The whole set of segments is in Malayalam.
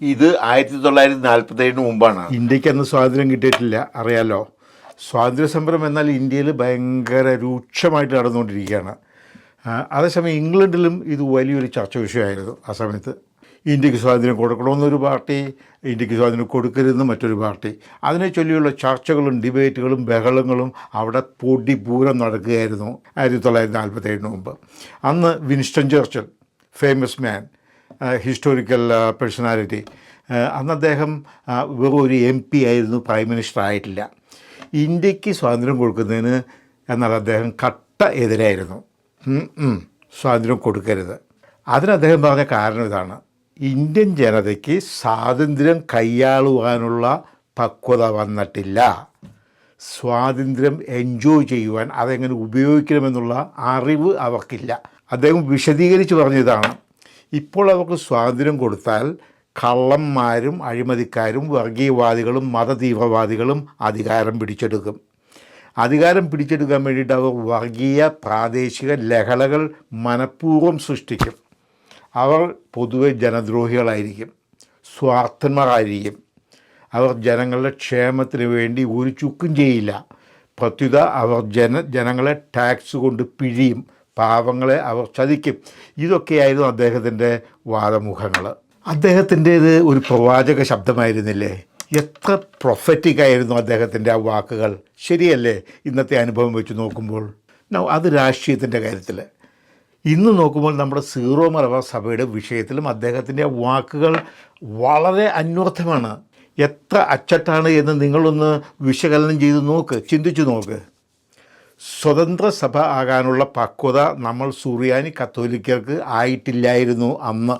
ഇത് ആയിരത്തി തൊള്ളായിരത്തി നാൽപ്പത്തി ഏഴിന് മുമ്പാണ്. ഇന്ത്യയ്ക്ക് അന്ന് സ്വാതന്ത്ര്യം കിട്ടിയിട്ടില്ല അറിയാലോ. സ്വാതന്ത്ര്യ സമരം എന്നാൽ ഇന്ത്യയിൽ ഭയങ്കര രൂക്ഷമായിട്ട് നടന്നുകൊണ്ടിരിക്കുകയാണ്. അതേസമയം ഇംഗ്ലണ്ടിലും ഇത് വലിയൊരു ചർച്ച വിഷയമായിരുന്നു ആ സമയത്ത്. ഇന്ത്യയ്ക്ക് സ്വാതന്ത്ര്യം കൊടുക്കണമെന്നൊരു പാർട്ടി ഇന്ത്യയ്ക്ക് സ്വാതന്ത്ര്യം കൊടുക്കരുതെന്ന് മറ്റൊരു പാർട്ടി. അതിനെ ചൊല്ലിയുള്ള ചർച്ചകളും ഡിബേറ്റുകളും ബഹളങ്ങളും അവിടെ പൊടി പൂരം നടക്കുകയായിരുന്നു ആയിരത്തി തൊള്ളായിരത്തി നാൽപ്പത്തി ഏഴിന് മുമ്പ്. അന്ന് Winston Churchill famous man historical personality അന്ന് അദ്ദേഹം വെറും ഒരു എം പി ആയിരുന്നു പ്രൈം മിനിസ്റ്റർ ആയിട്ടില്ല. ഇന്ത്യയ്ക്ക് സ്വാതന്ത്ര്യം കൊടുക്കുന്നതിന് എന്നാൽ അദ്ദേഹം കട്ട എതിരായിരുന്നു. സ്വാതന്ത്ര്യം കൊടുക്കരുത്. അതിന് അദ്ദേഹം പറഞ്ഞ കാരണം ഇതാണ്. ഇന്ത്യൻ ജനതയ്ക്ക് സ്വാതന്ത്ര്യം കൈയാളുവാനുള്ള പക്വത വന്നിട്ടില്ല. സ്വാതന്ത്ര്യം എൻജോയ് ചെയ്യുവാൻ അതെങ്ങനെ ഉപയോഗിക്കണമെന്നുള്ള അറിവ് അവർക്കില്ല. അദ്ദേഹം വിശദീകരിച്ച് പറഞ്ഞതാണ്. ഇപ്പോൾ അവർക്ക് സ്വാതന്ത്ര്യം കൊടുത്താൽ കള്ളന്മാരും അഴിമതിക്കാരും വർഗീയവാദികളും മതതീവ്രവാദികളും അധികാരം പിടിച്ചെടുക്കും. അധികാരം പിടിച്ചെടുക്കാൻ വേണ്ടിയിട്ട് അവർ വർഗീയ പ്രാദേശിക ലഹളകൾ മനഃപൂർവം സൃഷ്ടിക്കും. അവർ പൊതുവെ ജനദ്രോഹികളായിരിക്കും സ്വാർത്ഥന്മാരായിരിക്കും. അവർ ജനങ്ങളുടെ ക്ഷേമത്തിന് വേണ്ടി ഒരു ചുക്കും ചെയ്യില്ല. പ്രത്യുത അവർ ജന ജനങ്ങളെ ടാക്സ് കൊണ്ട് പിഴിയും പാവങ്ങളെ അവർ ചതിക്കും. ഇതൊക്കെയായിരുന്നു അദ്ദേഹത്തിന്റെ വാദമുഖങ്ങൾ. അദ്ദേഹത്തിന്റേത് ഒരു പ്രവാചക ശബ്ദമായിരുന്നില്ലേ? എത്ര പ്രൊഫറ്റിക് ആയിരുന്നു അദ്ദേഹത്തിന്റെ ആ വാക്കുകൾ. ശരിയല്ലേ? ഇന്നത്തെ അനുഭവം വെച്ച് നോക്കുമ്പോൾ. അത് രാഷ്ട്രീയത്തിന്റെ കാര്യത്തിൽ. ഇന്ന് നോക്കുമ്പോൾ നമ്മുടെ സീറോ മലബാർ സഭയുടെ വിഷയത്തിലും അദ്ദേഹത്തിന്റെ വാക്കുകൾ വളരെ അന്വർത്ഥമാണ്. എത്ര അച്ചട്ടാണ് എന്ന് നിങ്ങളൊന്ന് വിശകലനം ചെയ്ത് നോക്ക് ചിന്തിച്ചു നോക്ക്. സ്വതന്ത്ര സഭ ആകാനുള്ള പക്വത നമ്മൾ സൂറിയാനി കത്തോലിക്കർക്ക് ആയിട്ടില്ലായിരുന്നു അന്ന്.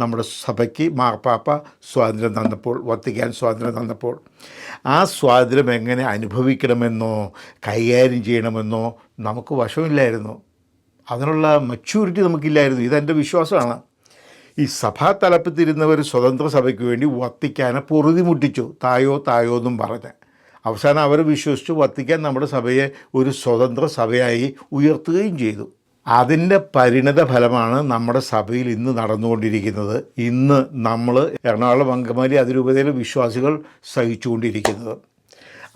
നമ്മുടെ സഭയ്ക്ക് മാർപ്പാപ്പ സ്വാതന്ത്ര്യം തന്നപ്പോൾ വത്തിക്കാൻ സ്വാതന്ത്ര്യം തന്നപ്പോൾ. ആ സ്വാതന്ത്ര്യം എങ്ങനെ അനുഭവിക്കണമെന്നോ കൈകാര്യം ചെയ്യണമെന്നോ നമുക്ക് വശമില്ലായിരുന്നു. അതിനുള്ള മെച്യൂരിറ്റി നമുക്കില്ലായിരുന്നു. ഇതെന്റെ വിശ്വാസമാണ്. ഈ സഭാ തലപ്പത്തിരുന്നവർ സ്വതന്ത്ര സഭയ്ക്ക് വേണ്ടി വത്തിക്കാനെ പൊറുതിമുട്ടിച്ചു. തായോ തായോ എന്നും പറഞ്ഞ്. അവസാനം അവർ വിശ്വസിച്ച് വത്തിക്കാൻ നമ്മുടെ സഭയെ ഒരു സ്വതന്ത്ര സഭയായി ഉയർത്തുകയും ചെയ്തു. അതിന്റെ പരിണത ഫലമാണ് നമ്മുടെ സഭയിൽ ഇന്ന് നടന്നുകൊണ്ടിരിക്കുന്നത്. ഇന്ന് നമ്മൾ എറണാകുളം അങ്കമാലി അതിരൂപതയിലെ വിശ്വാസികൾ സഹിച്ചുകൊണ്ടിരിക്കുന്നത്.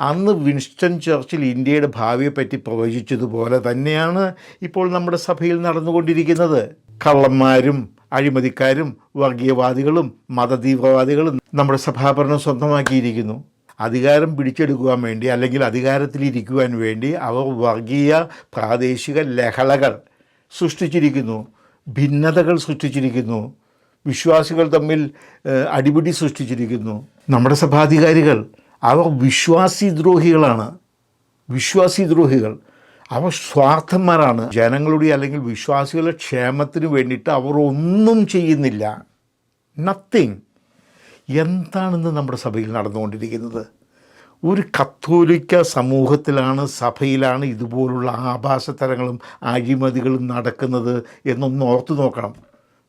അന്ന് വിൻസ്റ്റൺ ചർച്ചിൽ ഇന്ത്യയുടെ ഭാവിയെപ്പറ്റി പ്രവചിച്ചതുപോലെ തന്നെയാണ് ഇപ്പോൾ നമ്മുടെ സഭയിൽ നടന്നുകൊണ്ടിരിക്കുന്നത്. കള്ളന്മാരും അഴിമതിക്കാരും വർഗീയവാദികളും മതതീവ്രവാദികളും നമ്മുടെ സഭാഭരണം സ്വന്തമാക്കിയിരിക്കുന്നു. അധികാരം പിടിച്ചെടുക്കുവാൻ വേണ്ടി അല്ലെങ്കിൽ അധികാരത്തിലിരിക്കുവാൻ വേണ്ടി അവർ വർഗീയ പ്രാദേശിക ലഹളകൾ സൃഷ്ടിച്ചിരിക്കുന്നു ഭിന്നതകൾ സൃഷ്ടിച്ചിരിക്കുന്നു വിശ്വാസികൾ തമ്മിൽ അടിപിടി സൃഷ്ടിച്ചിരിക്കുന്നു. നമ്മുടെ സഭാധികാരികൾ അവർ വിശ്വാസി ദ്രോഹികളാണ് വിശ്വാസി ദ്രോഹികൾ അവർ സ്വാർത്ഥന്മാരാണ്. ജനങ്ങളുടെ അല്ലെങ്കിൽ വിശ്വാസികളുടെ ക്ഷേമത്തിന് വേണ്ടിയിട്ട് അവർ ഒന്നും ചെയ്യുന്നില്ല. നത്തിങ് എന്താണെന്ന് നമ്മുടെ സഭയിൽ നടന്നുകൊണ്ടിരിക്കുന്നത്? ഒരു കത്തോലിക്ക സമൂഹത്തിലാണ് സഭയിലാണ് ഇതുപോലുള്ള ആഭാസതരങ്ങളും അഴിമതികളും നടക്കുന്നത് എന്നൊന്ന് ഓർത്തു നോക്കണം.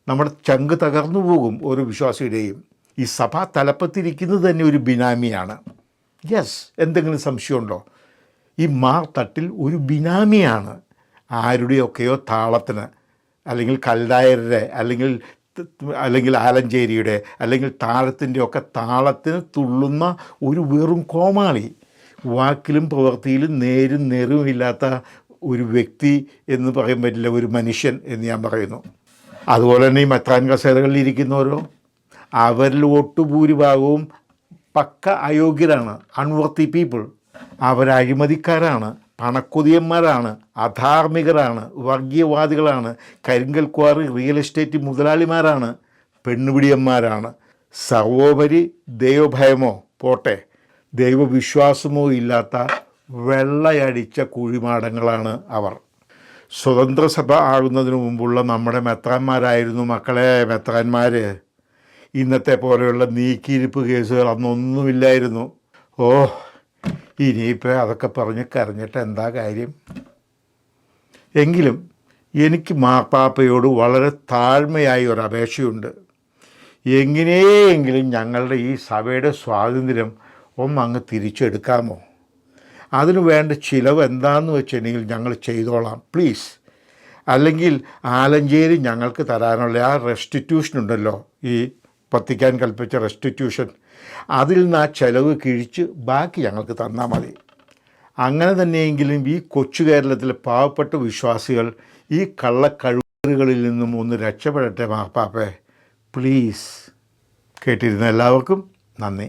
നമ്മുടെ ചങ്ക് തകർന്നു പോകും ഓരോ വിശ്വാസിയുടെയും. ഈ സഭ തലപ്പത്തിരിക്കുന്നത് തന്നെ ഒരു ബിനാമിയാണ്. യെസ് എന്തെങ്കിലും സംശയമുണ്ടോ? ഈ മാർ തട്ടിൽ ഒരു ബിനാമിയാണ്. ആരുടെയൊക്കെയോ താളത്തിന് അല്ലെങ്കിൽ കല്ലായരുടെ അല്ലെങ്കിൽ അല്ലെങ്കിൽ ആലഞ്ചേരിയുടെ അല്ലെങ്കിൽ താളത്തിന്റെ ഒക്കെ താളത്തിന് തുള്ളുന്ന ഒരു വെറും കോമാളി. വാക്കിലും പ്രവൃത്തിയിലും നേരും നെറും ഇല്ലാത്ത ഒരു വ്യക്തി എന്ന് പറയാൻ പറ്റില്ല ഒരു മനുഷ്യൻ എന്ന് ഞാൻ പറയുന്നു. അതുപോലെ തന്നെ ഈ മെത്രാൻ കസേരകളിൽ ഇരിക്കുന്നവരോ അവരിൽ ഒട്ടുഭൂരിഭാഗവും പക്ക അയോഗ്യരാണ് അൺവർത്തി പീപ്പിൾ അവർ പണക്കൊതിയന്മാരാണ് അധാർമികരാണ് വർഗീയവാദികളാണ് കരിങ്കൽ ക്വാറി റിയൽ എസ്റ്റേറ്റ് മുതലാളിമാരാണ് പെണ്ണുപിടിയന്മാരാണ്. സർവോപരി ദൈവഭയമോ? പോട്ടെ. ദൈവവിശ്വാസമോ ഇല്ലാത്ത വെള്ളയടിച്ച കുഴിമാടങ്ങളാണ് അവർ. സ്വതന്ത്ര സഭ ആകുന്നതിന് മുമ്പുള്ള നമ്മുടെ മെത്രാന്മാരായിരുന്നു മക്കളെ മെത്രാന്മാർ ഇന്നത്തെ പോലെയുള്ള നീക്കിയിരിപ്പ് കേസുകൾ അന്നൊന്നുമില്ലായിരുന്നു. ഓ ഇനിയിപ്പോൾ അതൊക്കെ പറഞ്ഞ് കരഞ്ഞിട്ട് എന്താ കാര്യം? എങ്കിലും എനിക്ക് മാപ്പാപ്പയോട് വളരെ താഴ്മയായി ഒരു അപേക്ഷയുണ്ട്. എങ്ങനെയെങ്കിലും ഞങ്ങളുടെ ഈ സഭയുടെ സ്വാതന്ത്ര്യം ഒന്ന് അങ്ങ് തിരിച്ചെടുക്കാമോ? അതിനു വേണ്ട ചിലവ് എന്താണെന്ന് വെച്ചിട്ടുണ്ടെങ്കിൽ ഞങ്ങൾ ചെയ്തോളാം പ്ലീസ്. അല്ലെങ്കിൽ ആലഞ്ചേരി ഞങ്ങൾക്ക് തരാനുള്ള ആ റെസ്റ്റിറ്റ്യൂഷൻ ഉണ്ടല്ലോ ഈ വത്തിക്കാൻ കൽപ്പിച്ച റെസ്റ്റിറ്റ്യൂഷൻ അതിൽ നിന്ന് ആ ചെലവ് കിഴിച്ച് ബാക്കി ഞങ്ങൾക്ക് തന്നാൽ മതി. അങ്ങനെ തന്നെയെങ്കിലും ഈ കൊച്ചു കേരളത്തിലെ പാവപ്പെട്ട വിശ്വാസികൾ ഈ കള്ളക്കഴുകളിൽ നിന്നും ഒന്ന് രക്ഷപ്പെടട്ടെ മാപ്പാപ്പേ പ്ലീസ് കേട്ടിരുന്ന എല്ലാവർക്കും നന്ദി.